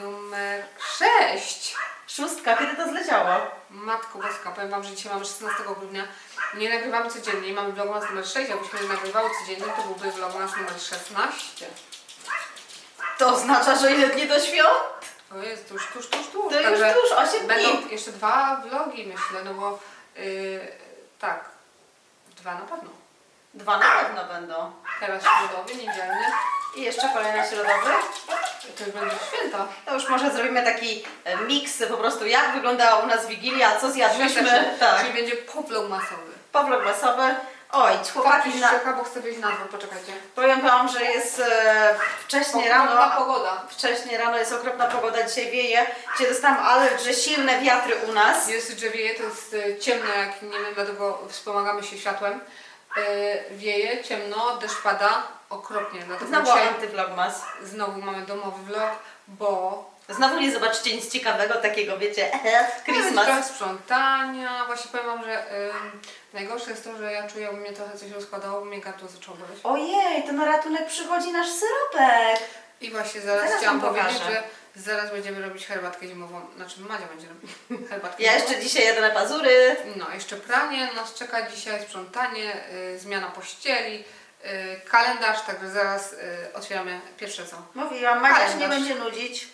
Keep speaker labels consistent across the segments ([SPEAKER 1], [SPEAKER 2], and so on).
[SPEAKER 1] numer 6.
[SPEAKER 2] Szóstka, kiedy to zleciało?
[SPEAKER 1] Matko Boska, powiem Wam, że dzisiaj mamy 16 grudnia. Nie nagrywamy codziennie, mamy vlogmas numer 6. Jakbyśmy nagrywały codziennie, to byłby vlogmas numer 16.
[SPEAKER 2] To oznacza, że ile dni do świąt?
[SPEAKER 1] To jest tuż, tuż, tuż, tuż.
[SPEAKER 2] To już tuż, 8
[SPEAKER 1] Będą
[SPEAKER 2] dni.
[SPEAKER 1] jeszcze dwa vlogi, myślę, no bo yy, tak, dwa na pewno.
[SPEAKER 2] Dwa na pewno będą.
[SPEAKER 1] Teraz środowy, niedzielny.
[SPEAKER 2] I jeszcze kolejny środowy.
[SPEAKER 1] To już będzie święta.
[SPEAKER 2] To już może zrobimy taki e, miks po prostu jak wyglądała u nas Wigilia, co zjadliśmy. Tak.
[SPEAKER 1] Czyli będzie povlog masowy.
[SPEAKER 2] Powlog masowy. Oj, chłopaki,
[SPEAKER 1] Chłopaki
[SPEAKER 2] na...
[SPEAKER 1] czeka, bo chcę wyjść na dwór, poczekajcie.
[SPEAKER 2] powiem Wam, że jest e, wcześnie
[SPEAKER 1] Okropna
[SPEAKER 2] rano.
[SPEAKER 1] pogoda.
[SPEAKER 2] Wcześnie rano jest okropna pogoda, dzisiaj wieje. Dzisiaj dostałam alert, że silne wiatry u nas.
[SPEAKER 1] Jest, że wieje, to jest e, ciemno, jak nie wiem, dlatego wspomagamy się światłem. E, wieje, ciemno, deszcz pada, okropnie. Dlatego
[SPEAKER 2] Znowu
[SPEAKER 1] dzisiaj
[SPEAKER 2] antywlogmas.
[SPEAKER 1] znowu mamy domowy vlog, bo
[SPEAKER 2] Znowu nie zobaczycie nic ciekawego takiego, wiecie,
[SPEAKER 1] Christmas. Trochę sprzątania. Właśnie powiem Wam, że ym, najgorsze jest to, że ja czuję, jakby mnie trochę coś rozkładało, bo mnie gardło zaczęło boleć.
[SPEAKER 2] Ojej, to na ratunek przychodzi nasz syropek.
[SPEAKER 1] I właśnie zaraz,
[SPEAKER 2] Zaraz
[SPEAKER 1] chciałam
[SPEAKER 2] wam
[SPEAKER 1] powiedzieć,
[SPEAKER 2] pokażę.
[SPEAKER 1] że zaraz będziemy robić herbatkę zimową. Znaczy Madzia będzie robić herbatkę
[SPEAKER 2] Ja
[SPEAKER 1] zimową.
[SPEAKER 2] jeszcze dzisiaj jadę na pazury.
[SPEAKER 1] No, jeszcze pranie nas czeka dzisiaj, sprzątanie, y, zmiana pościeli, kalendarz, także zaraz y, otwieramy pierwsze co.
[SPEAKER 2] Mówiłam, Maria się nie będzie nudzić.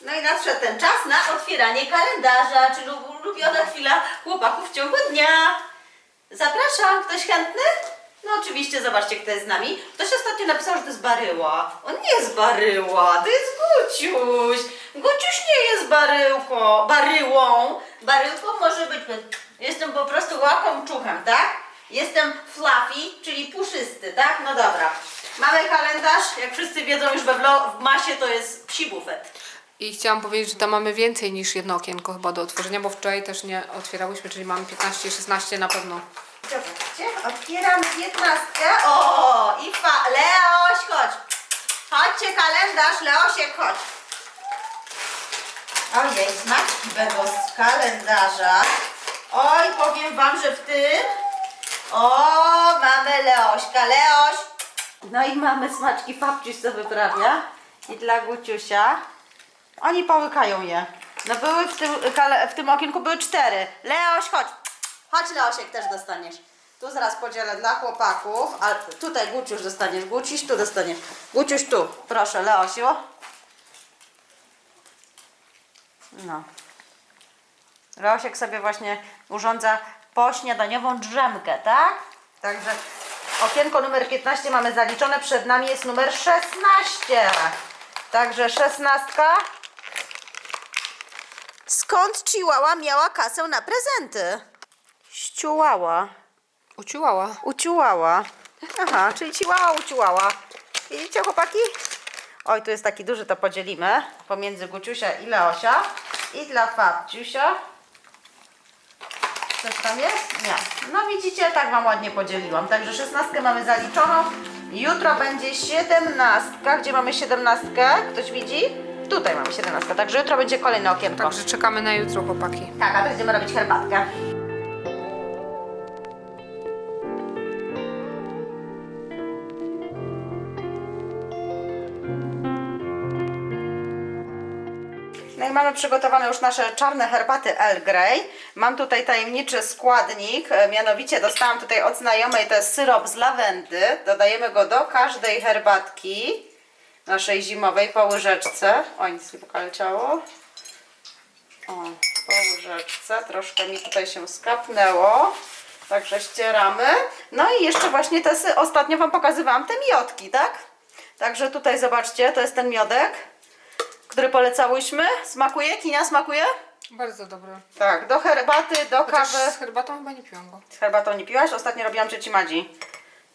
[SPEAKER 2] No i nadszedł ten czas na otwieranie kalendarza, czyli ulubiona chwila chłopaków w ciągu dnia. Zapraszam, ktoś chętny? No oczywiście, zobaczcie kto jest z nami. Ktoś ostatnio napisał, że to jest baryła. On nie jest baryła, to jest Guciuś. Guciuś nie jest baryłką, baryłą. Baryłką może być, jestem po prostu łakomczuchem, tak? Jestem fluffy, czyli puszysty, tak? No dobra. Mamy kalendarz, jak wszyscy wiedzą już we w masie to jest psi bufet.
[SPEAKER 1] I chciałam powiedzieć, że tam mamy więcej niż jedno okienko chyba do otworzenia, bo wczoraj też nie otwierałyśmy, czyli mamy 15 16 na pewno.
[SPEAKER 2] Zobaczcie, otwieram 15. O, i fa. Leoś, chodź. Chodźcie, kalendarz, Leosiek, chodź. Ojej, smaczki będą z kalendarza. Oj, powiem wam, że w tym. O, mamy Leośka, Leoś. No i mamy smaczki, Fabciuś co wyprawia. I dla Guciusia. Oni połykają je. No były w tym, w tym okienku były cztery. Leoś, chodź. Chodź Leosiek, też dostaniesz. Tu zaraz podzielę dla chłopaków. A tutaj Guciuś dostaniesz. Guciuś tu dostaniesz. Guciuś tu. Proszę, Leosiu. No. Leosiek sobie właśnie urządza pośniadaniową drzemkę, tak? Także okienko numer 15 mamy zaliczone. Przed nami jest numer 16. Także 16. Skąd Chihuahua miała kasę na prezenty? Ściułała.
[SPEAKER 1] Uciułała.
[SPEAKER 2] Uciułała. Aha, czyli ciłała, uciułała. Widzicie chłopaki? Oj, tu jest taki duży, to podzielimy pomiędzy Guciusia i Leosia. I dla Fabciusia. Coś tam jest? Nie. No widzicie, tak Wam ładnie podzieliłam. Także szesnastkę mamy zaliczoną. Jutro będzie siedemnastka. Gdzie mamy siedemnastkę? Ktoś widzi? Tutaj mamy siedemnastkę. Także jutro będzie kolejne okienko.
[SPEAKER 1] Także czekamy na jutro, chłopaki.
[SPEAKER 2] Tak, a będziemy robić herbatkę. Mamy przygotowane już nasze czarne herbaty Earl Grey. Mam tutaj tajemniczy składnik, e, mianowicie dostałam tutaj od znajomej, jest syrop z lawendy. Dodajemy go do każdej herbatki naszej zimowej po łyżeczce. O, nic nie pokaleciało. O, po łyżeczce. Troszkę mi tutaj się skapnęło. Także ścieramy. No i jeszcze właśnie te, ostatnio Wam pokazywałam te miodki, tak? Także tutaj zobaczcie, to jest ten miodek, który polecałyśmy. Smakuje? Kinia smakuje?
[SPEAKER 1] Bardzo dobre.
[SPEAKER 2] Tak, do herbaty, do
[SPEAKER 1] Chociaż
[SPEAKER 2] kawy.
[SPEAKER 1] z herbatą chyba nie piłam go.
[SPEAKER 2] Z herbatą nie piłaś? Ostatnio robiłam cioci Madzi.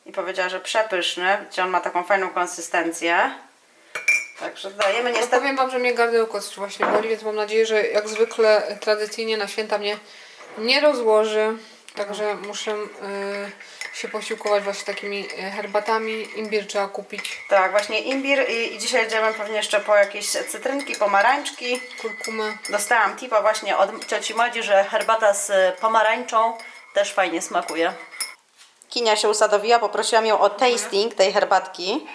[SPEAKER 2] I powiedziała, że przepyszny. Widzicie, on ma taką fajną konsystencję. Także dodajemy
[SPEAKER 1] No
[SPEAKER 2] niestety...
[SPEAKER 1] powiem Wam, że mnie gardełko właśnie boli, więc mam nadzieję, że jak zwykle tradycyjnie na święta mnie nie rozłoży. Także muszę y, się posiłkować właśnie takimi e, herbatami. Imbir trzeba kupić,
[SPEAKER 2] Tak, właśnie imbir i, i dzisiaj idziemy pewnie jeszcze po jakieś cytrynki, pomarańczki.
[SPEAKER 1] kurkumę.
[SPEAKER 2] Dostałam tipa właśnie od cioci Madzi, że herbata z pomarańczą też fajnie smakuje. Kinia się usadowiła, poprosiłam ją o tasting tej herbatki.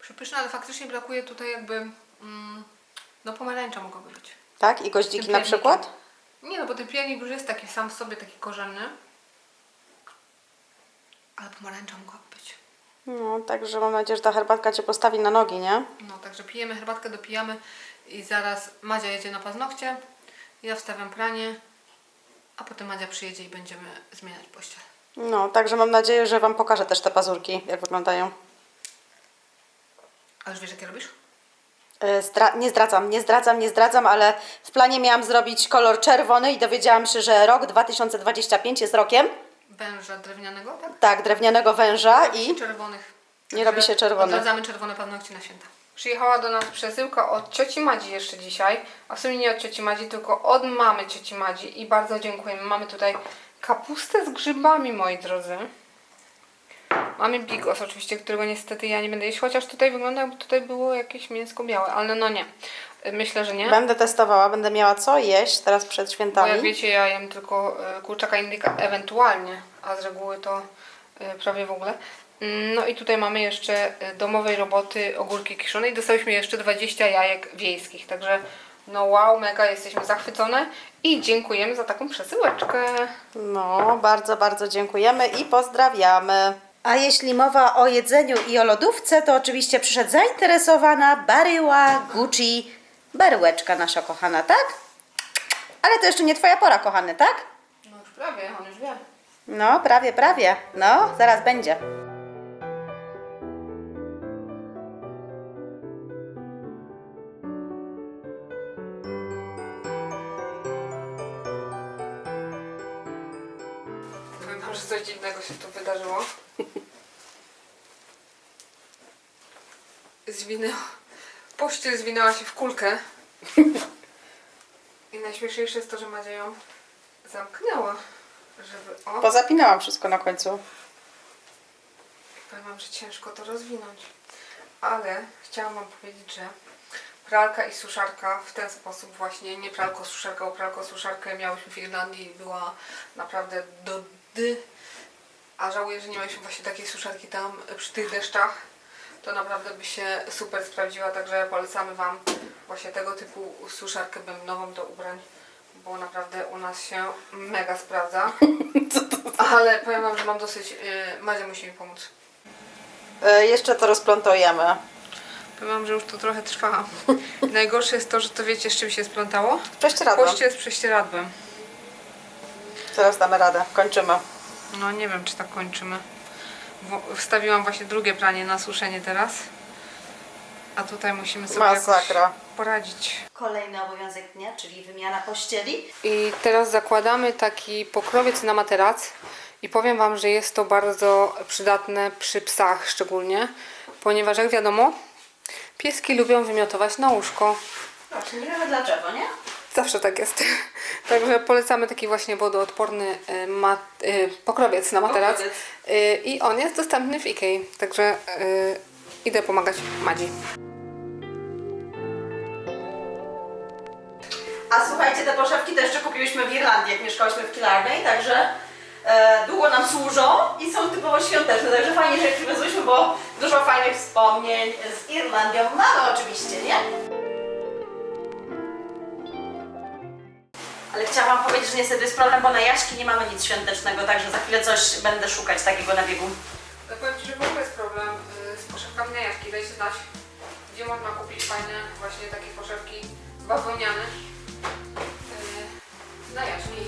[SPEAKER 1] Przepyszne, ale faktycznie brakuje tutaj jakby... Mm, no pomarańcza mogłaby być.
[SPEAKER 2] Tak? I goździki na
[SPEAKER 1] piernikiem.
[SPEAKER 2] przykład?
[SPEAKER 1] Nie no, bo ten piernik już jest taki sam w sobie, taki korzenny. Ale pomarańcza mogłaby być.
[SPEAKER 2] No, także mam nadzieję, że ta herbatka Cię postawi na nogi, nie?
[SPEAKER 1] No, także pijemy herbatkę, dopijamy i zaraz Madzia jedzie na paznokcie, ja wstawiam pranie, a potem Madzia przyjedzie i będziemy zmieniać pościel.
[SPEAKER 2] No, także mam nadzieję, że Wam pokażę też te pazurki, jak wyglądają.
[SPEAKER 1] A już wiesz, jakie robisz?
[SPEAKER 2] E, Zdra- nie zdradzam, nie zdradzam, nie zdradzam, ale w planie miałam zrobić kolor czerwony i dowiedziałam się, że rok 2025 jest rokiem,
[SPEAKER 1] Węża drewnianego, tak?
[SPEAKER 2] tak, drewnianego węża i
[SPEAKER 1] I czerwonych.
[SPEAKER 2] Nie robi się czerwonych.
[SPEAKER 1] Odradzamy czerwone paznokcie na święta. Przyjechała do nas przesyłka od cioci Madzi jeszcze dzisiaj. A w sumie nie od cioci Madzi, tylko od mamy cioci Madzi. I bardzo dziękujemy. Mamy tutaj kapustę z grzybami, moi drodzy. Mamy bigos oczywiście, którego niestety ja nie będę jeść, chociaż tutaj wygląda jakby tutaj było jakieś mięsko białe, ale no nie. Myślę, że nie.
[SPEAKER 2] będę testowała, będę miała co jeść teraz przed
[SPEAKER 1] Bo jak
[SPEAKER 2] świętami.
[SPEAKER 1] wiecie, ja jem tylko e, kurczaka indyka ewentualnie, a z reguły to e, prawie w ogóle. Mm, No i tutaj mamy jeszcze domowej roboty ogórki kiszone i dostałyśmy jeszcze 20 jajek wiejskich, także no wow, mega jesteśmy zachwycone i dziękujemy za taką przesyłeczkę.
[SPEAKER 2] No, bardzo, bardzo dziękujemy i pozdrawiamy. A jeśli mowa o jedzeniu i o lodówce, to oczywiście przyszedł zainteresowana Baryła Gucci Baryłeczka nasza kochana, tak? Ale to jeszcze nie twoja pora, kochany, tak?
[SPEAKER 1] No już prawie, on już wie.
[SPEAKER 2] No, prawie, prawie. No, zaraz będzie.
[SPEAKER 1] Wydarzyło. Zwinęła, pościel zwinęła się w kulkę. I najśmieszniejsze jest to, że Madzia ją zamknęła, żeby... O,
[SPEAKER 2] Pozapinałam wszystko na końcu.
[SPEAKER 1] powiem wam, że ciężko to rozwinąć. Ale chciałam wam powiedzieć, że pralka i suszarka w ten sposób właśnie, nie pralko suszarka, bo pralko suszarkę miałyśmy w Irlandii i była naprawdę do dy. A żałuję, że nie mieliśmy właśnie takiej suszarki tam przy tych deszczach. To naprawdę by się super sprawdziła, także polecamy Wam właśnie tego typu suszarkę bębnową do ubrań, bo naprawdę u nas się mega sprawdza. Ale powiem Wam, że mam dosyć... Yy, Madzia musi mi pomóc.
[SPEAKER 2] E, jeszcze to rozplątujemy.
[SPEAKER 1] Powiem Wam, że już to trochę trwa. Najgorsze jest to, że to wiecie, z czym się splątało?
[SPEAKER 2] Prześcieradłem.
[SPEAKER 1] Pościel z prześcieradłem.
[SPEAKER 2] Teraz damy radę. Kończymy.
[SPEAKER 1] No nie wiem, czy tak kończymy. Wstawiłam właśnie drugie pranie na suszenie teraz. A tutaj musimy sobie
[SPEAKER 2] Masakra.
[SPEAKER 1] jakoś poradzić.
[SPEAKER 2] Kolejny obowiązek dnia, czyli wymiana pościeli.
[SPEAKER 1] I teraz zakładamy taki pokrowiec na materac. I powiem Wam, że jest to bardzo przydatne przy psach szczególnie, ponieważ jak wiadomo, pieski lubią wymiotować na łóżko.
[SPEAKER 2] Właśnie, nie wiemy dlaczego, nie?
[SPEAKER 1] Zawsze tak jest. Także polecamy taki właśnie wodoodporny y, mat, y, pokrowiec na materac. Y, I on jest dostępny w Ikei. Także idę pomagać Madzi.
[SPEAKER 2] A słuchajcie, te poszewki to jeszcze kupiłyśmy w Irlandii, jak mieszkałyśmy w Killarney, także e, długo nam służą i są typowo świąteczne, także fajnie, że je przywiozłyśmy, bo dużo fajnych wspomnień z Irlandią mamy oczywiście, nie? Ale chciałam wam powiedzieć, że niestety jest problem, bo na Jaśki nie mamy nic świątecznego, także za chwilę coś będę szukać takiego na biegu.
[SPEAKER 1] To powiem Ci, że w ogóle jest problem y, z poszewkami na jaśki. Dajcie znać, gdzie można kupić fajne właśnie takie poszewki bawełniane y, na jaśki.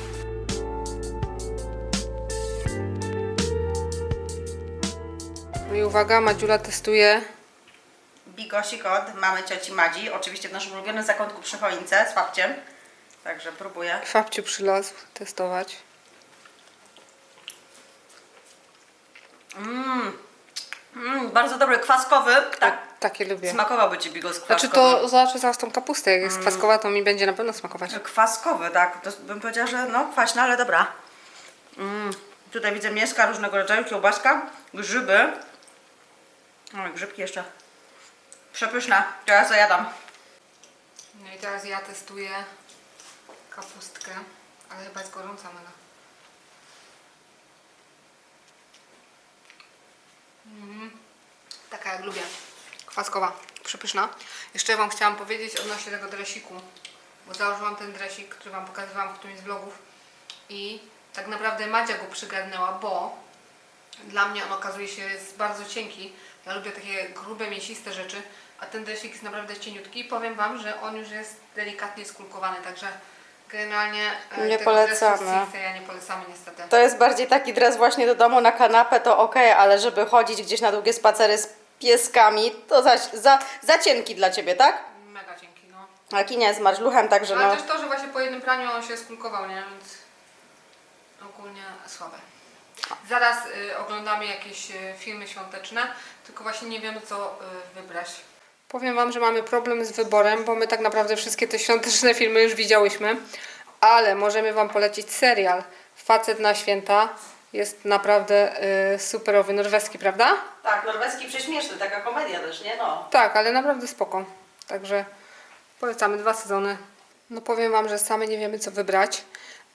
[SPEAKER 1] No i uwaga, Madziula testuje
[SPEAKER 2] Bigosik od mamy cioci Madzi, oczywiście w naszym ulubionym zakątku przy choince z babciem. Także próbuję.
[SPEAKER 1] Fabciu przylazł testować.
[SPEAKER 2] Mmm, mm, bardzo dobry, kwaskowy. Tak,
[SPEAKER 1] Takie lubię.
[SPEAKER 2] smakowałby Ci bigos kwaskowy.
[SPEAKER 1] Znaczy to zobaczę zaraz tą kapustę, jak jest kwaskowa, to mi będzie na pewno smakować.
[SPEAKER 2] Kwaskowy, tak. To bym powiedziała, że no kwaśna, ale dobra. Mm, tutaj widzę mięska różnego rodzaju, kiełbaska, grzyby. O, grzybki jeszcze. Przepyszne. Teraz zajadam.
[SPEAKER 1] No i teraz ja testuję kapustkę, ale chyba jest gorąca mega. Mhm. Taka jak lubię. kwaskowa, przepyszna. Jeszcze Wam chciałam powiedzieć odnośnie tego dresiku, bo założyłam ten dresik, który Wam pokazywałam w którymś z vlogów i tak naprawdę Madzia go przygarnęła, bo dla mnie on okazuje się jest bardzo cienki. Ja lubię takie grube, mięsiste rzeczy, a ten dresik jest naprawdę cieniutki. Powiem Wam, że on już jest delikatnie skulkowany, także generalnie e,
[SPEAKER 2] Nie
[SPEAKER 1] tego
[SPEAKER 2] polecamy.
[SPEAKER 1] dresu stricte ja nie polecamy niestety.
[SPEAKER 2] To jest bardziej taki dres właśnie do domu na kanapę, to ok, ale żeby chodzić gdzieś na długie spacery z pieskami, to za, za, za cienki dla Ciebie, tak?
[SPEAKER 1] Mega cienki, no.
[SPEAKER 2] A Kinia jest marszluchem, także
[SPEAKER 1] Ale
[SPEAKER 2] no...
[SPEAKER 1] też to, że właśnie po jednym praniu on się skulkował, nie? Więc ogólnie słabe. Zaraz y, oglądamy jakieś y, filmy świąteczne, tylko właśnie nie wiemy co y, wybrać. Powiem Wam, że mamy problem z wyborem, bo my tak naprawdę wszystkie te świąteczne filmy już widziałyśmy, ale możemy Wam polecić serial Facet na święta. Jest naprawdę y, superowy, norweski, prawda?
[SPEAKER 2] Tak, norweski prześmieszny, taka komedia też, nie? No.
[SPEAKER 1] Tak, ale naprawdę spoko. Także polecamy dwa sezony. No powiem Wam, że same nie wiemy co wybrać,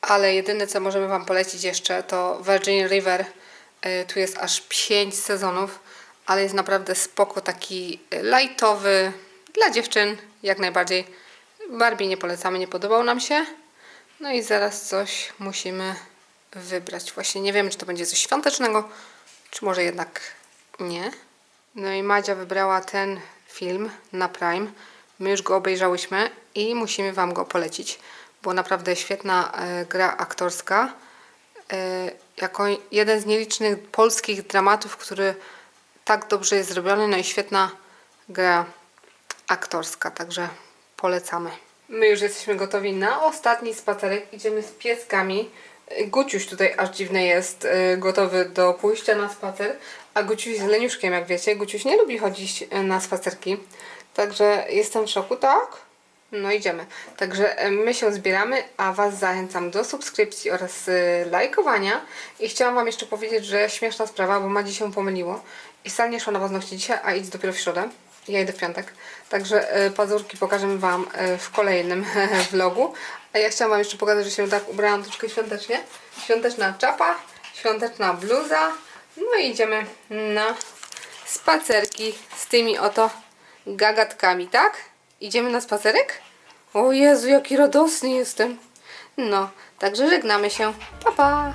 [SPEAKER 1] ale jedyne co możemy Wam polecić jeszcze to Virgin River. Y, Tu jest aż 5 sezonów, ale jest naprawdę spoko, taki y, lightowy dla dziewczyn jak najbardziej. Barbie nie polecamy, nie podobał nam się. No i zaraz coś musimy wybrać. Właśnie nie wiem, czy to będzie coś świątecznego, czy może jednak nie. No i Madzia wybrała ten film na Prime. My już go obejrzałyśmy i musimy Wam go polecić. Bo naprawdę świetna e, gra aktorska. E, jako jeden z nielicznych polskich dramatów, który tak dobrze jest zrobiony. No i świetna gra aktorska, także polecamy. My już jesteśmy gotowi na ostatni spacerek. Idziemy z pieskami. Guciuś tutaj aż dziwny jest, y, gotowy do pójścia na spacer, a Guciuś z leniuszkiem, jak wiecie. Guciuś nie lubi chodzić y, na spacerki, także jestem w szoku, tak? No idziemy. Także y, my się zbieramy, a Was zachęcam do subskrypcji oraz y, lajkowania. I chciałam Wam jeszcze powiedzieć, że śmieszna sprawa, bo Madzi się pomyliło i wcale nie szła na paznokcie dzisiaj, a idź dopiero w środę. Ja idę w piątek. Także y, pazurki pokażemy Wam y, w kolejnym vlogu. A ja chciałam Wam jeszcze pokazać, że się tak ubrałam troszkę świątecznie. Świąteczna czapa, świąteczna bluza. No i idziemy na spacerki z tymi oto gagatkami, tak? Idziemy na spacerek? O Jezu, jaki radosny jestem. No, także żegnamy się. Pa, pa!